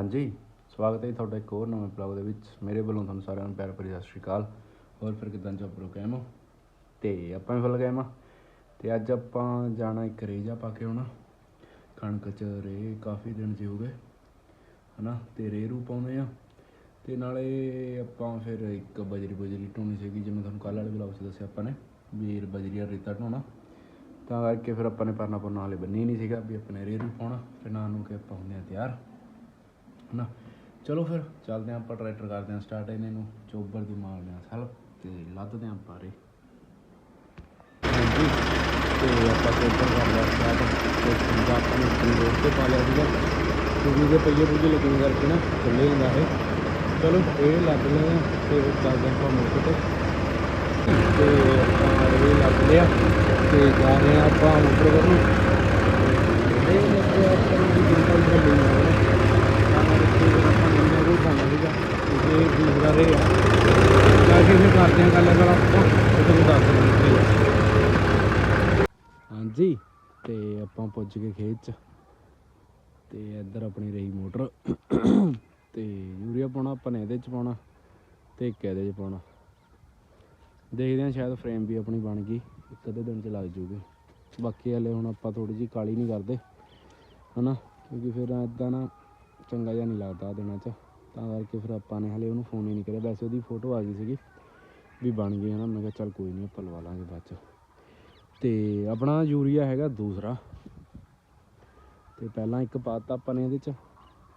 ਹਾਂਜੀ, ਸਵਾਗਤ ਹੈ ਜੀ ਤੁਹਾਡਾ ਇੱਕ ਹੋਰ ਨਵੇਂ ਬਲੌਗ ਦੇ ਵਿੱਚ। ਮੇਰੇ ਵੱਲੋਂ ਤੁਹਾਨੂੰ ਸਾਰਿਆਂ ਨੂੰ ਪਿਆਰ ਭਰੀ ਸਤਿ ਸ਼੍ਰੀ ਅਕਾਲ। ਹੋਰ ਫਿਰ ਕਿਦਾਂ ਜੋ ਪ੍ਰੋ ਕਾਇਮ ਹੋ? ਤੇ ਆਪਾਂ ਵੀ ਫੁੱਲ ਗਏ ਮਾ ਤੇ ਅੱਜ ਆਪਾਂ ਜਾਣਾ ਇੱਕ ਰੇਜਾ ਪਾ ਕੇ ਆਉਣਾ। ਕਣਕ ਚ ਰੇ ਕਾਫੀ ਦਿਨ ਜੇ ਹੋ ਗਏ, ਹਨਾ? ਤੇ ਰੇ ਰੂ ਪਾਉਂਦੇ ਆ। ਤੇ ਨਾਲੇ ਆਪਾਂ ਫਿਰ ਇੱਕ ਬਜਰੀ ਬਜਰੀ ਢੋਣੀ ਸੀਗੀ, ਜਿਵੇਂ ਤੁਹਾਨੂੰ ਕੱਲ੍ਹ ਵਾਲੇ ਬਲੌਗ 'ਚ ਦੱਸਿਆ ਆਪਾਂ ਨੇ, ਵੀ ਬਜਰੀ ਦਾ ਰੇਤਾ ਢੋਣਾ। ਤਾਂ ਕਰਕੇ ਫਿਰ ਆਪਾਂ ਨੇ ਪਰਨਾ ਪੁਰਨਾ ਹਾਲੇ ਬੰਨੀ ਨਹੀਂ ਸੀਗਾ, ਵੀ ਆਪਣੇ ਰੇ ਰੂ ਪਾਉਣਾ ਫਿਰ ਨਾ ਨੂੰ ਕੇ ਆਪਾਂ ਹੁੰਦੇ ਆ ਤਿਆਰ। ਹਨਾ ਚਲੋ ਫਿਰ, ਚੱਲਦੇ ਹਾਂ ਆਪਾਂ, ਟਰੈਕਟਰ ਕਰਦੇ ਹਾਂ ਸਟਾਰਟ ਇਹਨਾਂ ਨੂੰ। ਚੋਬਰ ਦੀ ਮਾਰਦੇ ਹਾਂ ਸੈਲਫ ਤੇ ਲੱਦਦੇ ਹਾਂ ਪਾਰੇ ਤੇ ਆਪਾਂ ਚੋਬਰ ਕਰ ਲਿਆ ਸਟਾਰਟ ਤੇ ਸਿੰਗਾ ਆਪਾਂ ਨੇ ਰੋਡ ਤੇ ਪਾ ਲਿਆ ਸੀਗਾ। ਕਿਉਂਕਿ ਇਹਦੇ ਪਈਏ ਪੂਜੇ ਲੱਗਣ ਕਰਕੇ ਨਾ ਚੱਲੇ ਜਾਂਦਾ ਇਹ। ਚਲੋ, ਇਹ ਲੱਗ ਲਿਆ ਤੇ ਚੱਲਦੇ ਆਪਾਂ ਮੋਟਰ ਤੇ। ਤੇ ਆਪਾਂ ਇਹ ਲੱਗ ਲਿਆ, ਤੇ ਜਾ ਰਹੇ ਆਪਾਂ ਮੋਟਰ ਵੱਲ ਨੂੰ। ਇਹ ਲੱਗਿਆ ਆਪਾਂ ਨੂੰ ਵੀ ਜਿੰਦਾ ਹੀ ਚੱਲੀ ਜਾਣਾ ਤਾਂ ਕਰਕੇ ਫਿਰ ਆਪਾਂ ਨੰਨੇ ਸੀਗਾ, ਤੇ ਦੂਸਰਾ ਰੇ ਆ। ਜਾ ਕੇ ਕਰਦੇ ਹਾਂ ਗੱਲ, ਅਗਰ ਤੁਹਾਨੂੰ ਦੱਸ ਦਿੰਦੇ ਹਾਂਜੀ, ਤੇ ਆਪਾਂ ਪੁੱਜ ਗਏ ਖੇਤ 'ਚ, ਤੇ ਇੱਧਰ ਆਪਣੀ ਰਹੀ ਮੋਟਰ, ਤੇ ਯੂਰੀਆ ਪਾਉਣਾ, ਆਪਾਂ ਨੇ ਇਹਦੇ 'ਚ ਪਾਉਣਾ, ਤੇ ਇੱਕ ਇਹਦੇ 'ਚ ਪਾਉਣਾ। ਦੇਖਦੇ ਹਾਂ, ਸ਼ਾਇਦ ਫਰੇਮ ਵੀ ਆਪਣੀ ਬਣ ਗਈ, ਇੱਕ ਅੱਧੇ ਦਿਨ 'ਚ ਲੱਗ ਜੂਗੀ। ਬਾਕੀ ਹਲੇ ਹੁਣ ਆਪਾਂ ਥੋੜੀ ਜਿਹੀ ਕਾਲੀ ਨਹੀਂ ਕਰਦੇ, ਹਨਾ? ਕਿਉਂਕਿ ਫਿਰ ਇਦਾਂ ਨਾ ਚੰਗਾ ਜਿਹਾ ਨਹੀਂ ਲੱਗਦਾ ਆਹ ਦਿਨਾਂ 'ਚ। ਤਾਂ ਕਰਕੇ ਫਿਰ ਆਪਾਂ ਨੇ ਹਲੇ ਉਹਨੂੰ ਫੋਨ ਹੀ ਨਹੀਂ ਕਰਿਆ। ਵੈਸੇ ਉਹਦੀ ਫੋਟੋ ਆ ਗਈ ਸੀਗੀ ਵੀ ਬਣ ਗਈ ਹਨਾ। ਮੈਂ ਕਿਹਾ ਚੱਲ ਕੋਈ ਨਹੀਂ ਆਪਾਂ ਲਵਾ ਲਾਂਗੇ ਬਾਅਦ 'ਚ। ਤੇ ਆਪਣਾ ਯੂਰੀਆ ਹੈਗਾ ਦੂਸਰਾ। ਤੇ ਪਹਿਲਾਂ ਇੱਕ ਪਾਤਾ ਆਪਾਂ ਨੇ ਇਹਦੇ 'ਚ।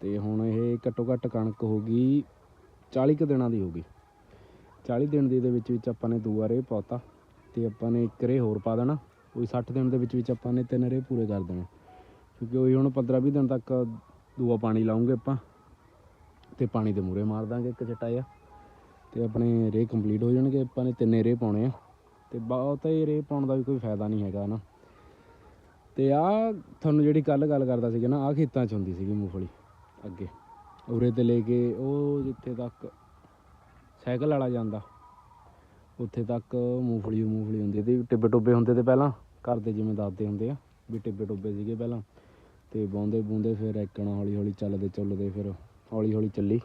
ਤੇ ਹੁਣ ਇਹ ਘੱਟੋ ਘੱਟ ਕਣਕ ਹੋ ਗਈ 40 ਕੁ ਦਿਨਾਂ ਦੀ ਹੋ ਗਈ। 40 ਦਿਨ ਦੀ ਦੇ ਵਿੱਚ ਵਿੱਚ ਆਪਾਂ ਨੇ ਦੂਆ ਰੇ ਪਾਤਾ। ਤੇ ਆਪਾਂ ਨੇ ਇੱਕ ਰੇ ਹੋਰ ਪਾ ਦੇਣਾ। ਉਹੀ 60 ਦਿਨ ਦੇ ਵਿੱਚ ਵਿੱਚ ਆਪਾਂ ਨੇ ਤਿੰਨ ਰੇ ਪੂਰੇ ਕਰ ਦੇਣੇ। ਕਿਉਂਕਿ ਉਹੀ ਹੁਣ 15 20 ਦਿਨ ਤੱਕ ਦੂਆ ਪਾਣੀ ਲਾਉਂਗੇ ਆਪਾਂ। ਤੇ ਪਾਣੀ ਦੇ ਮੂਰੇ ਮਾਰ ਦਾਂਗੇ ਇੱਕ ਛਟਾ ਜਿਹਾ। ਤੇ ਆਪਣੇ ਰੇ ਕੰਪਲੀਟ ਹੋ ਜਾਣਗੇ, ਆਪਾਂ ਨੇ ਤਿੰਨੇ ਰੇ ਪਾਉਣੇ ਆ। ਤੇ ਬਹੁਤ ਇਹ ਰੇ ਪਾਉਣ ਦਾ ਵੀ ਕੋਈ ਫਾਇਦਾ ਨਹੀਂ ਹੈਗਾ ਨਾ। ਤੇ ਆ ਤੁਹਾਨੂੰ ਜਿਹੜੀ ਕੱਲ ਗੱਲ ਕਰਦਾ ਸੀਗਾ ਨਾ, ਆ ਖੇਤਾਂ 'ਚ ਹੁੰਦੀ ਸੀਗੀ ਮੂੰਗਫਲੀ ਅੱਗੇ। ਉਰੇ ਤੇ ਲੈ ਕੇ ਉਹ ਜਿੱਥੇ ਤੱਕ ਸਾਈਕਲ ਵਾਲਾ ਜਾਂਦਾ, ਉੱਥੇ ਤੱਕ ਮੂੰਗਫਲੀ ਮੂੰਗਫਲੀ ਹੁੰਦੀ ਤੇ ਟਿੱਬੇ ਟੋਬੇ ਹੁੰਦੇ ਤੇ ਪਹਿਲਾਂ, ਘਰ ਦੇ ਜਿਵੇਂ ਦੱਸਦੇ ਹੁੰਦੇ ਆ, ਵੀ ਟਿੱਬੇ ਟੋਬੇ ਸੀਗੇ ਪਹਿਲਾਂ। ਤੇ ਬੌਂਦੇ ਬੂੰਦੇ ਫਿਰ ਇੱਕਣਾ ਹੌਲੀ ਹੌਲੀ ਚੱਲਦੇ ਚੱਲਦੇ ਫਿਰ ਹੌਲੀ ਹੌਲੀ ਚੱਲੀ।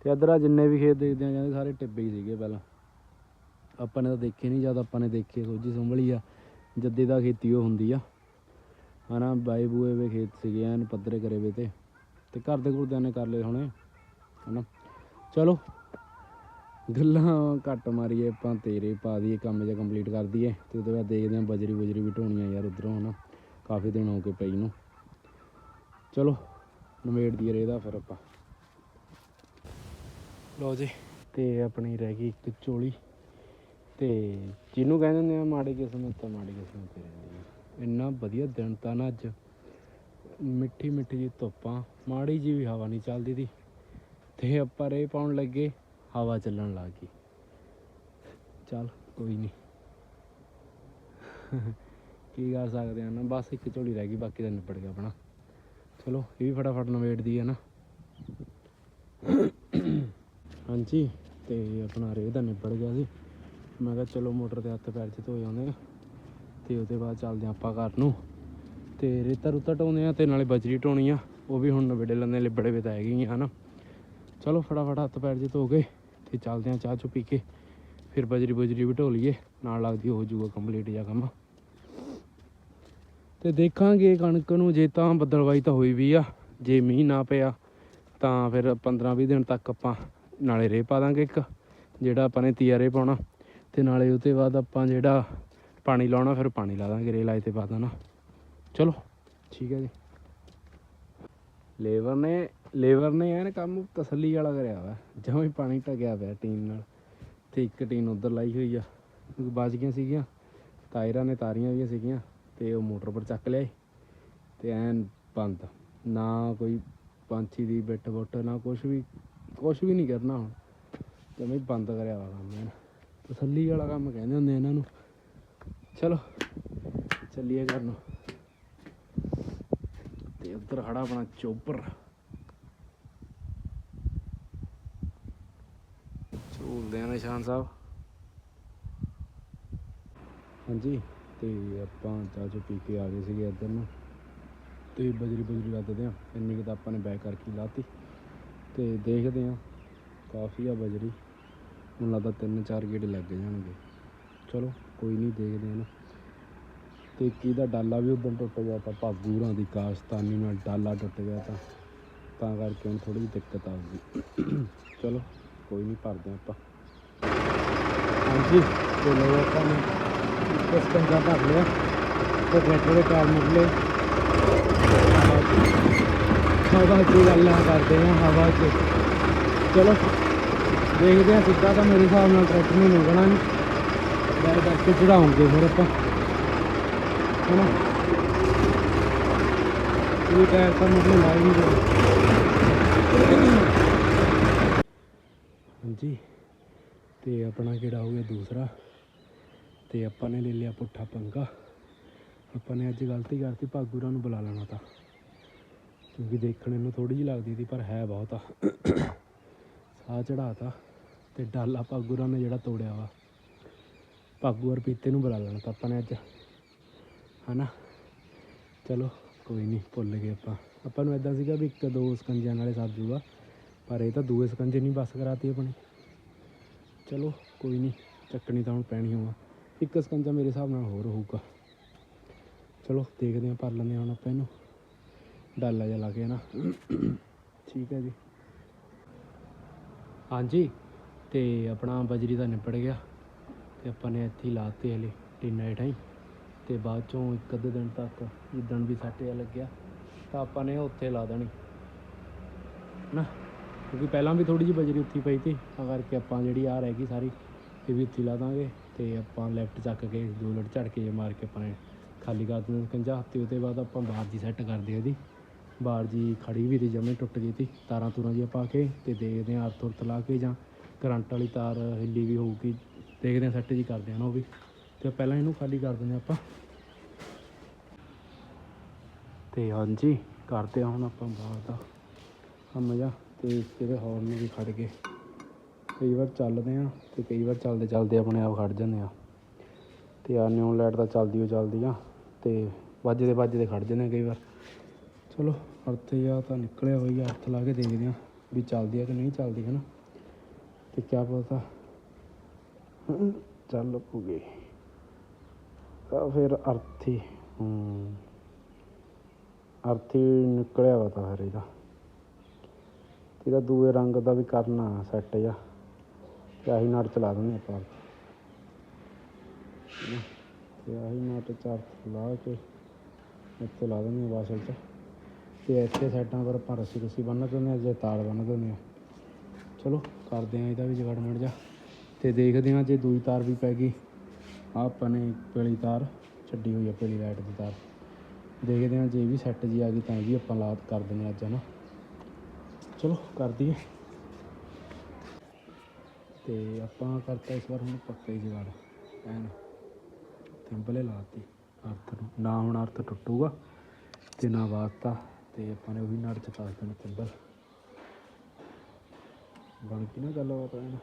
ਤੇ ਇੱਧਰ ਆ ਜਿੰਨੇ ਵੀ ਖੇਤ ਦੇਖਦੇ ਆ ਜਾਂਦੇ ਸਾਰੇ ਟਿੱਬੇ ਹੀ ਸੀਗੇ ਪਹਿਲਾਂ। ਆਪਾਂ ਨੇ ਤਾਂ ਦੇਖੇ ਨਹੀਂ ਜਦ ਆਪਾਂ ਨੇ ਦੇਖੇ, ਸੋਝੀ ਸੰਭਲੀ ਆ। ਜੱਦੇ ਦਾ ਖੇਤੀ ਉਹ ਹੁੰਦੀ ਆ। ਹਨਾ ਬਾਈ ਬੂਏ ਵੇ ਖੇਤ ਸੀਗੇ, ਐਨ ਪੱਧਰੇ ਕਰੇ ਵੇ ਤੇ। ਤੇ ਘਰ ਦੇ ਘੁਰਦਿਆਂ ਨੇ ਕਰ ਲਏ ਹੋਣੇ, ਹਨਾ। ਚਲੋ, ਗੱਲਾਂ ਘੱਟ ਮਾਰੀਏ, ਆਪਾਂ ਤੇਰੇ ਪਾ ਦਈਏ, ਕੰਮ ਜਿਹਾ ਕੰਪਲੀਟ ਕਰ ਦਈਏ। ਤੇ ਉਹਦੇ ਬਾਅਦ ਦੇਖਦੇ ਆਂ ਬਜਰੀ ਬੁਜਰੀ ਵੀ ਢੋਣੀਆਂ ਯਾਰ ਉਧਰੋਂ, ਹਨਾ। ਕਾਫੀ ਦਿਨ ਹੋ ਗਏ ਪਈ ਨੂੰ। ਚਲੋ। ਨਵੇੜ ਦੀ ਰੇਦਾ ਫਿਰ ਆਪਾਂ ਲੋ ਜੀ। ਤੇ ਆਪਣੀ ਰਹਿ ਗਈ ਇੱਕ ਝੋਲੀ ਤੇ ਜਿਹਨੂੰ ਕਹਿੰਦੇ ਹੁੰਦੇ ਆ ਮਾੜੀ ਕਿਸਮਤ ਤਾਂ ਮਾੜੀ ਕਿਸਮਤ ਹੀ ਰਹਿੰਦੀ ਆ। ਇੰਨਾ ਵਧੀਆ ਦਿਨ ਤਾਂ ਨਾ ਅੱਜ। ਮਿੱਠੀ ਮਿੱਠੀ ਜੀ ਧੁੱਪਾਂ ਮਾੜੀ ਜੀ ਵੀ ਹਵਾ ਨਹੀਂ ਚੱਲਦੀ ਦੀ। ਤੇ ਆਪਾਂ ਰੇ ਪਾਉਣ ਲੱਗੇ ਹਵਾ ਚੱਲਣ ਲੱਗ ਗਈ। ਚੱਲ ਕੋਈ ਨਹੀਂ ਕੀ ਕਰ ਸਕਦੇ ਆ ਨਾ ਬਸ ਇੱਕ ਝੋਲੀ ਰਹਿ ਗਈ ਬਾਕੀ ਤਾਂ ਨਿਪਟ ਗਿਆ ਆਪਣਾ। ਚਲੋ, ਇਹ ਵੀ ਫਟਾਫਟ ਨਵੇੜਦੀ ਹੈ ਨਾ। ਹਾਂਜੀ, ਤੇ ਆਪਣਾ ਰੇਹ ਦਾ ਨਿਬੜ ਗਿਆ ਸੀ। ਮੈਂ ਕਿਹਾ ਚਲੋ, ਮੋਟਰ 'ਤੇ ਹੱਥ ਪੈਰ 'ਚ ਧੋ ਜਾਂਦੇ ਆ। ਤੇ ਉਹਦੇ ਬਾਅਦ ਚੱਲਦੇ ਆ ਆਪਾਂ ਘਰ ਨੂੰ। ਤੇ ਰੇਤਾ ਰੁੱਤਾ ਢੋਂਦੇ ਆ ਤੇ ਨਾਲੇ ਬਜਰੀ ਢੋਣੀ ਆ। ਉਹ ਵੀ ਹੁਣ ਨਵੇੜੇ ਲੰਨੇ ਲਿਬੜੇ ਵੇ ਤਾਂ ਹੈਗੇ ਹੀ ਆ ਹਨਾ। ਚਲੋ, ਫਟਾਫਟ ਹੱਥ ਪੈਰ 'ਚ ਧੋ ਕੇ ਤੇ ਚੱਲਦੇ ਆ ਚਾਹ ਚੁ ਪੀ ਕੇ। ਫਿਰ ਬਜਰੀ ਬਜਰੀ ਵੀ ਢੋ ਲਈਏ ਨਾਲ ਲੱਗਦੀ ਹੋ ਜਾਊਗਾ ਕੰਪਲੀਟ ਜਾਂ ਕੰਮ। ਤੇ ਦੇਖਾਂਗੇ ਕਣਕ ਨੂੰ, ਜੇ ਤਾਂ ਬੱਦਲਵਾਈ ਤਾਂ ਹੋਈ ਵੀ ਆ। ਜੇ ਮੀਂਹ ਨਾ ਪਿਆ, ਤਾਂ ਫਿਰ 15-20 ਦਿਨ ਤੱਕ ਆਪਾਂ ਨਾਲੇ ਰੇ ਪਾ ਦਾਂਗੇ ਇੱਕ, ਜਿਹੜਾ ਆਪਾਂ ਨੇ ਤੀਆ ਰੇ ਪਾਉਣਾ। ਤੇ ਨਾਲੇ ਉਹ ਤੋਂ ਬਾਅਦ ਆਪਾਂ ਜਿਹੜਾ ਪਾਣੀ ਲਾਉਣਾ, ਫਿਰ ਪਾਣੀ ਲਾ ਦਾਂਗੇ ਰੇ ਲਾਏ ਤੇ ਪਾ ਦੇਣਾ ਚਲੋ, ਠੀਕ ਹੈ ਜੀ। ਲੇਬਰ ਨੇ ਲੇਬਰ ਨੇ ਐਨ ਕੰਮ ਤਸੱਲੀ ਵਾਲਾ ਕਰਿਆ ਵਾ। ਜਮਾਂ ਹੀ ਪਾਣੀ ਟਕਿਆ ਪਿਆ ਟੀਨ ਨਾਲ। ਤੇ ਇੱਕ ਟੀਨ ਉਧਰ ਲਾਈ ਹੋਈ ਆ। ਕਿਉਂਕਿ ਗਈਆਂ ਸੀਗੀਆਂ, ਤਾਇਰਾਂ ਨੇ ਤਾਰੀਆਂ ਵੀ ਸੀਗੀਆਂ। ਤੇ ਉਹ ਮੋਟਰ ਪਰ ਚੱਕ ਲਿਆ ਤੇ ਐਨ ਬੰਦ। ਨਾ ਕੋਈ ਪੰਛੀ ਦੀ ਬਿੱਟ ਬੁੱਟ, ਨਾ ਕੁਝ ਵੀ ਕੁਝ ਵੀ ਨਹੀਂ ਕਰਨਾ ਹੁਣ। ਜਮਾਂ ਬੰਦ ਕਰਿਆ ਵਾ ਕੰਮ ਐਨ। ਤਸੱਲੀ ਵਾਲਾ ਕੰਮ ਕਹਿੰਦੇ ਹੁੰਦੇ ਇਹਨਾਂ ਨੂੰ। ਚਲੋ, ਚੱਲੀਏ ਘਰ ਨੂੰ। ਤੇ ਉੱਧਰ ਖੜਾ ਆਪਣਾ ਚੋਪਰ। ਝੂਲਦੇ ਆ ਨਿਸ਼ਾਨ ਸਾਹਿਬ। ਹਾਂਜੀ। ਤੇ ਆਪਾਂ ਚਾਹ ਚੋ ਪੀ ਕੇ ਆ ਗਏ ਸੀਗੇ ਇੱਧਰ ਨੂੰ। ਤੇ ਬਜਰੀ ਬਜਰੀ ਲੱਦਦੇ ਆ ਇੰਨੀ ਕੁ ਤਾਂ ਆਪਾਂ ਨੇ ਬੈਕ ਕਰਕੇ ਹੀ ਲਾਤੀ। ਤੇ ਦੇਖਦੇ ਆ ਕਾਫੀ ਆ ਬਜਰੀ। ਹੁਣ ਲੱਗਦਾ ਤਿੰਨ ਚਾਰ ਗੇੜੇ ਲੱਗ ਜਾਣਗੇ। ਚਲੋ, ਕੋਈ ਨਹੀਂ, ਦੇਖਦੇ ਆ ਨਾ। ਤੇ ਕਿਹਦਾ ਡਾਲਾ ਵੀ ਉਦੋਂ ਟੁੱਟ ਗਿਆ। ਤਾਂ ਭਾਗੂਰਾਂ ਦੀ ਕਾਸਤਾਨੀ ਨਾਲ ਡਾਲਾ ਟੁੱਟ ਗਿਆ ਤਾਂ। ਤਾਂ ਕਰਕੇ ਹੁਣ ਥੋੜੀ ਜਿਹੀ ਦਿੱਕਤ ਆ ਗਈ। ਚਲੋ, ਕੋਈ ਨਹੀਂ, ਭਰਦੇ ਹਾਂ ਆਪਾਂ। ਹਾਂਜੀ, ਤੇ ਲੋ ਆਪਾਂ ਨੇ ਇਸ ਕੰਜਾ ਭਰ ਲਿਆ ਤੇ ਟਰੈਕਟਰ ਦੇ ਟਾਇਰ ਨਿਕਲੇ ਹਵਾ 'ਚ ਗੱਲਾਂ ਕਰਦੇ ਆ ਹਵਾ 'ਚ। ਚਲੋ, ਦੇਖਦੇ ਆ, ਸਿੱਧਾ ਤਾਂ ਮੇਰੇ ਹਿਸਾਬ ਨਾਲ ਟਰੈਕਟਰ ਨੂੰ ਲੱਗਣਾ ਨਹੀਂ ਬੈਰ ਕਰਕੇ ਚੜਾਉਂਗੇ ਫਿਰ ਆਪਾਂ। ਹਨਾ? ਇਹ ਟਾਇਰ ਤਾਂ ਮੁੱਢਲੇ ਲਾਏ ਨਹੀਂ ਹਾਂਜੀ, ਤੇ ਆਪਣਾ ਕਿਹੜਾ ਹੋ ਗਿਆ ਦੂਸਰਾ? ਤੇ ਆਪਾਂ ਨੇ ਲੈ ਲਿਆ ਪੁੱਠਾ ਪੰਗਾ। ਆਪਾਂ ਨੇ ਅੱਜ ਗਲਤੀ ਕਰਤੀ ਭਾਗੂਰਾਂ ਨੂੰ ਬੁਲਾ ਲੈਣਾ ਤਾਂ। ਕਿਉਂਕਿ ਦੇਖਣ ਨੂੰ ਥੋੜੀ ਜਿਹੀ ਲੱਗਦੀ ਸੀ, ਪਰ ਹੈ ਬਹੁਤ ਆ। ਸਾਹ ਚੜਾਤਾ ਤੇ ਡਾਲਾ ਭਾਗੂਰਾਂ ਨੇ ਜਿਹੜਾ ਤੋੜਿਆ ਵਾ, ਭਾਗੂ ਔਰ ਪੀਤੇ ਨੂੰ ਬੁਲਾ ਲੈਣਾ ਤਾਂ ਆਪਾਂ ਨੇ ਅੱਜ। ਹਨਾ? ਚਲੋ, ਕੋਈ ਨਹੀਂ, ਭੁੱਲ ਗਏ ਆਪਾਂ। ਆਪਾਂ ਨੂੰ ਇਦਾਂ ਸੀਗਾ ਵੀ ਇੱਕ ਦੋ ਸਕੰਜਿਆਂ ਨਾਲੇ ਸਰ ਜੂਗਾ, ਪਰ ਇਹ ਤਾਂ ਦੂਏ ਸਕੰਜੇ ਨਹੀਂ ਬਸ ਕਰਾਤੀ ਆਪਣੀ। ਚਲੋ, ਕੋਈ ਨਹੀਂ, ਚੱਕਣੀ ਤਾਂ ਹੁਣ ਪੈਣੀ ਹੋਆ ਇੱਕ ਸਕੰਜਾ ਮੇਰੇ ਹਿਸਾਬ ਨਾਲ ਹੋਰ ਹੋਊਗਾ। ਚਲੋ, ਦੇਖਦੇ ਹਾਂ, ਭਰ ਲੈਂਦੇ ਹਾਂ ਹੁਣ ਆਪਾਂ ਇਹਨੂੰ। ਡਾਲਾ ਜਿਹਾ ਲਾ ਕੇ ਨਾ? ਠੀਕ ਹੈ ਜੀ। ਹਾਂਜੀ, ਤੇ ਆਪਣਾ ਬਜਰੀ ਦਾ ਨਿਪੜ ਗਿਆ। ਤੇ ਆਪਾਂ ਨੇ ਇੱਥੇ ਹੀ ਲਾਤੇ ਹਲੇ ਟਿੰਨਾ ਹੇਠਾਂ ਹੀ ਤੇ ਬਾਅਦ ਚੋਂ ਇੱਕ ਅੱਧੇ ਦਿਨ ਤੱਕ ਜਿੱਦਣ ਵੀ ਸੱਟ ਜਿਹਾ ਲੱਗਿਆ, ਤਾਂ ਆਪਾਂ ਨੇ ਉੱਥੇ ਲਾ ਦੇਣੀ। ਨਾ? ਕਿਉਂਕਿ ਪਹਿਲਾਂ ਵੀ ਥੋੜੀ ਜਿਹੀ ਬਜਰੀ ਉੱਥੀ ਪਈ ਸੀ, ਤਾਂ ਕਰਕੇ ਆਪਾਂ ਜਿਹੜੀ ਆ ਰਹਿ ਗਈ ਸਾਰੀ। ਇਹ ਵੀ ਉੱਥੀ ਲਾ ਦਾਂਗੇ ਤੇ ਆਪਾਂ ਲੈਫਟ ਚੱਕ ਕੇ ਦੋ ਲੜ ਝੜ ਕੇ ਜੇ ਮਾਰ ਕੇ ਆਪਾਂ ਖਾਲੀ ਕਰ ਦੇਣਾ ਕੰਜਾ ਤੇ ਉਹਦੇ ਬਾਅਦ ਆਪਾਂ ਬਾਹਰ ਦੀ ਸੈੱਟ ਕਰਦੇ ਆ ਇਹਦੀ। ਬਾਹਰ ਜੀ ਖੜੀ ਵੀ ਤੀ ਜਮੇ ਟੁੱਟ ਗਈ ਤੀ ਤਾਰਾਂ ਤੁਰਾਂ ਜਿਹੀਆਂ ਪਾ ਕੇ ਤੇ ਦੇਖਦੇ ਆ ਅਰਥ ਉਰਥ ਲਾ ਕੇ ਜਾਂ ਕਰੰਟ ਵਾਲੀ ਤਾਰ ਹਿੱਲੀ ਵੀ ਹੋਊਗੀ। ਦੇਖਦੇ ਆ ਸੈੱਟ ਜੀ ਕਰਦੇ ਆ ਉਹ ਵੀ। ਤੇ ਪਹਿਲਾਂ ਇਹਨੂੰ ਖਾਲੀ ਕਰ ਦਿੰਦੇ ਆਪਾਂ। ਤੇ ਹਾਂਜੀ, ਕਰਦੇ ਆ ਹੁਣ ਆਪਾਂ ਬਾਹਰ ਦਾ ਕੰਮ ਜਾ ਤੇ ਇਹਦੇ ਹੌਰਨ ਨੂੰ ਵੀ ਖੜ ਕੇ। ਕਈ ਵਾਰ ਚੱਲਦੇ ਆ ਤੇ ਕਈ ਵਾਰ ਚੱਲਦੇ ਚੱਲਦੇ ਆਪਣੇ ਆਪ ਖੜ ਜਾਂਦੇ ਆ। ਤੇ ਆ ਨਿਊ ਲਾਈਟ ਤਾਂ ਚੱਲਦੀ ਓ ਚੱਲਦੀ ਆ ਤੇ ਵੱਜਦੇ ਵੱਜਦੇ ਖੜ ਜਾਂਦੇ ਆ ਕਈ ਵਾਰ। ਚਲੋ, ਅਰਥ ਜਾਂ ਤਾਂ ਨਿਕਲਿਆ ਹੋਈ ਆ, ਅਰਥ ਲਾ ਕੇ ਦੇਖਦੇ ਆ ਵੀ ਚੱਲਦੀ ਆ ਕਿ ਨਹੀਂ ਚੱਲਦੀ ਹੈ ਨਾ ਤੇ ਕਿਆ ਪਤਾ? ਚੱਲ ਪੂਗੇ ਤਾਂ ਫਿਰ ਅਰਥੀ ਹੂੰ ਅਰਥੀ ਨਿਕਲਿਆ ਵਾ ਤਾਂ ਹਰੇ ਦਾ ਇਹਦਾ ਦੂਏ ਰੰਗ ਦਾ ਵੀ ਕਰਨਾ ਸੈੱਟ ਜਾ ਤੇ ਨਾਟ ਚਲਾ ਦਿੰਦੇ ਆਪਾਂ। ਹਨਾ। ਤੇ ਆਹੀ ਨਾਟ ਚਾਰ ਲਾ ਕੇ ਇੱਥੇ ਲਾ ਦਿੰਦੇ ਆ ਵਾਸ਼ਲ 'ਚ। ਤੇ ਇੱਥੇ ਸਾਈਡਾਂ ਪਰ ਆਪਾਂ ਰੱਸੀ ਰੱਸੀ ਬੰਨ੍ਹ ਦਿੰਦੇ ਆ ਜੇ ਤਾਰ ਬੰਨ੍ਹ ਦਿੰਦੇ ਆ ਚਲੋ, ਕਰਦੇ ਆ ਇਹਦਾ ਵੀ ਜਗੜ ਜਗੜਮੜ ਜਾ ਤੇ ਦੇਖਦੇ ਆ ਜੇ ਦੂਈ ਤਾਰ ਵੀ ਪੈ ਗਈ। ਆਹ ਆਪਾਂ ਨੇ ਪੀਲੀ ਤਾਰ ਛੱਡੀ ਹੋਈ ਆ ਪੀਲੀ ਲਾਈਟ ਦੀ ਤਾਰ। ਦੇਖਦੇ ਆ ਜੇ ਵੀ ਸੈੱਟ ਜੀ ਆ ਗਈ ਤਾਂ ਇਹ ਵੀ ਆਪਾਂ ਲਾਤ ਕਰ ਦਿੰਦੇ ਆ ਅੱਜ ਨਾ। ਚਲੋ, ਕਰ ਦਈਏ। ਤੇ ਆਪਾਂ ਕਰਤਾ ਇਸ ਵਾਰ ਹੁਣ ਪੱਕਾ ਹੀ ਜੁਗਾੜ, ਐਨ ਸਿੰਪਲੇ ਲਾਤੀ ਅਰਥ ਨੂੰ, ਨਾ ਹੁਣ ਅਰਥ ਟੁੱਟੂਗਾ, ਤੇ ਨਾ ਵਾਸਤਾ, ਤੇ ਆਪਾਂ ਨੇ ਉਹੀ ਨਾੜ ਚ ਪਾ ਦੇਣਾ ਸਿੰਬਲ ਬਣ ਕੇ ਨਾ ਗੱਲਬਾਤ ਐਨ।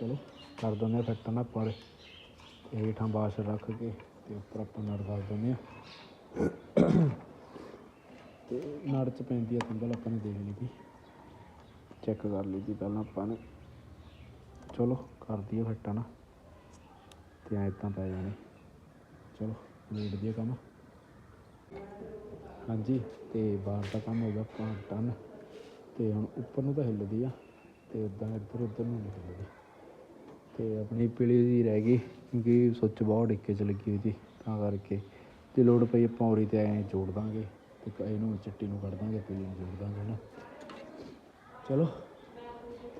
ਚਲੋ, ਕਰ ਦਿੰਦੇ ਆ ਫਿੱਟ ਨਾ ਪਰ ਹੇਠਾਂ ਬਾਸ਼ ਰੱਖ ਕੇ ਤੇ ਉੱਪਰ ਆਪਾਂ ਨੜ ਕਰ ਦਿੰਦੇ ਆ ਤੇ ਨੜ ਚ ਪੈਂਦੀ ਆ ਸਿੰਬਲ ਆਪਾਂ ਨੇ ਦੇਖ ਲਈ ਸੀ ਚੈੱਕ ਕਰ ਲਈ ਸੀ ਪਹਿਲਾਂ ਆਪਾਂ ਨੇ। ਚਲੋ, ਕਰ ਦਈਏ ਫਿੱਟ ਨਾ ਤੇ ਐਂ ਤਾਂ ਪੈ ਜਾਣੇ। ਚਲੋ ਵੇਟ ਦੀਏ ਕੰਮ। ਹਾਂਜੀ, ਤੇ ਬਾਹਰ ਦਾ ਕੰਮ ਹੋ ਗਿਆ ਆਪਾਂ ਡਨ ਤੇ ਹੁਣ ਉੱਪਰ ਨੂੰ ਤਾਂ ਹਿੱਲਦੀ ਆ, ਤੇ ਉਦਾਂ ਇੱਧਰ ਉੱਧਰ ਨੂੰ ਨਹੀਂ ਹਿੱਲਦੀ। ਤੇ ਆਪਣੀ ਪੀਲੀ ਦੀ ਰਹਿ ਗਈ, ਕਿਉਂਕਿ ਸੁੱਚ ਬਹੁਤ ਡਿੱਕੇ ਚ ਲੱਗੀ ਹੋਈ ਸੀ, ਤਾਂ ਕਰਕੇ। ਜੇ ਲੋੜ ਪਈ ਆਪਾਂ ਉਰੀ ਤੇ ਐਂ ਜੋੜ ਦਾਂਗੇ, ਤੇ ਇਹਨੂੰ ਚਿੱਟੀ ਨੂੰ ਕੱਢ ਦਾਂਗੇ, ਪੀਲੀ ਨੂੰ ਜੋੜ ਦਾਂਗੇ ਨਾ ਚਲੋ।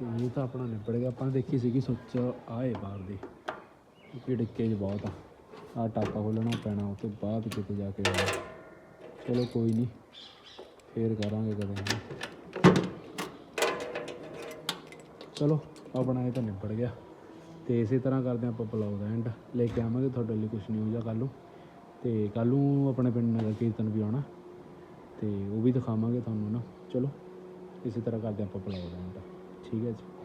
ਤੇ ਇਹ ਤਾਂ ਆਪਣਾ ਨਿਬੜ ਗਿਆ। ਆਪਾਂ ਨੇ ਦੇਖੀ ਸੀਗੀ ਸੁੱਚ ਆਏ ਬਾਹਰ ਦੀ। ਕਿਉਂਕਿ ਡਿੱਕੇ 'ਚ ਬਹੁਤ ਆ। ਆ ਟਾਪਾ ਖੋਲ੍ਹਣਾ ਪੈਣਾ, ਉਹ ਤੋਂ ਬਾਅਦ ਕਿਤੇ ਜਾ ਕੇ ਆਉਣਾ। ਚਲੋ ਕੋਈ ਨਹੀਂ ਫੇਰ ਕਰਾਂਗੇ ਕਦੇ। ਚਲੋ, ਆਪਣਾ ਇਹ ਤਾਂ ਨਿਬੜ ਗਿਆ। ਤੇ ਇਸੇ ਤਰ੍ਹਾਂ ਕਰਦੇ ਆਪਾਂ ਬਲੌਗ ਦਾ ਐਂਡ ਲੈ ਕੇ ਆਵਾਂਗੇ ਤੁਹਾਡੇ ਲਈ ਕੁਝ ਨਿਊਜ਼ ਆ ਕੱਲ੍ਹ ਨੂੰ। ਤੇ ਕੱਲ੍ਹ ਨੂੰ ਆਪਣੇ ਪਿੰਡ ਨਗਰ ਕੀਰਤਨ ਵੀ ਆਉਣਾ। ਤੇ ਉਹ ਵੀ ਦਿਖਾਵਾਂਗੇ ਤੁਹਾਨੂੰ ਨਾ। ਚਲੋ, ਇਸੇ ਤਰ੍ਹਾਂ ਕਰਦੇ ਆਪਾਂ ਬਲੌਗ ਦਾ ਐਂਡ ਠੀਕ ਹੈ ਜੀ